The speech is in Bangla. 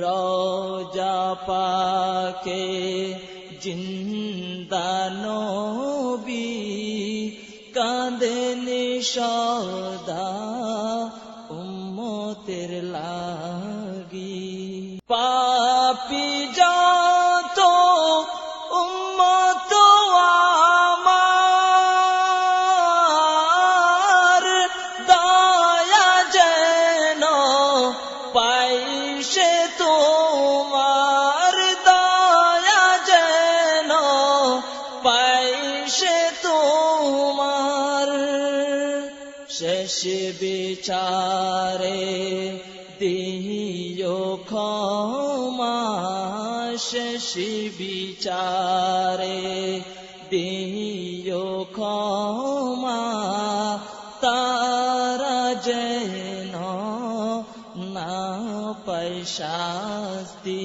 রোজা পাকে জিন্দানবি কাঁদেন সদা উম্মতের লাগি। পাপি পাইছে তোমার দয়া যেন পাইছে তোমার। শেষ বিচারে দিও ক্ষমা, শেষ বিচারে দিও ক্ষমা, তারা যেন पशास्ति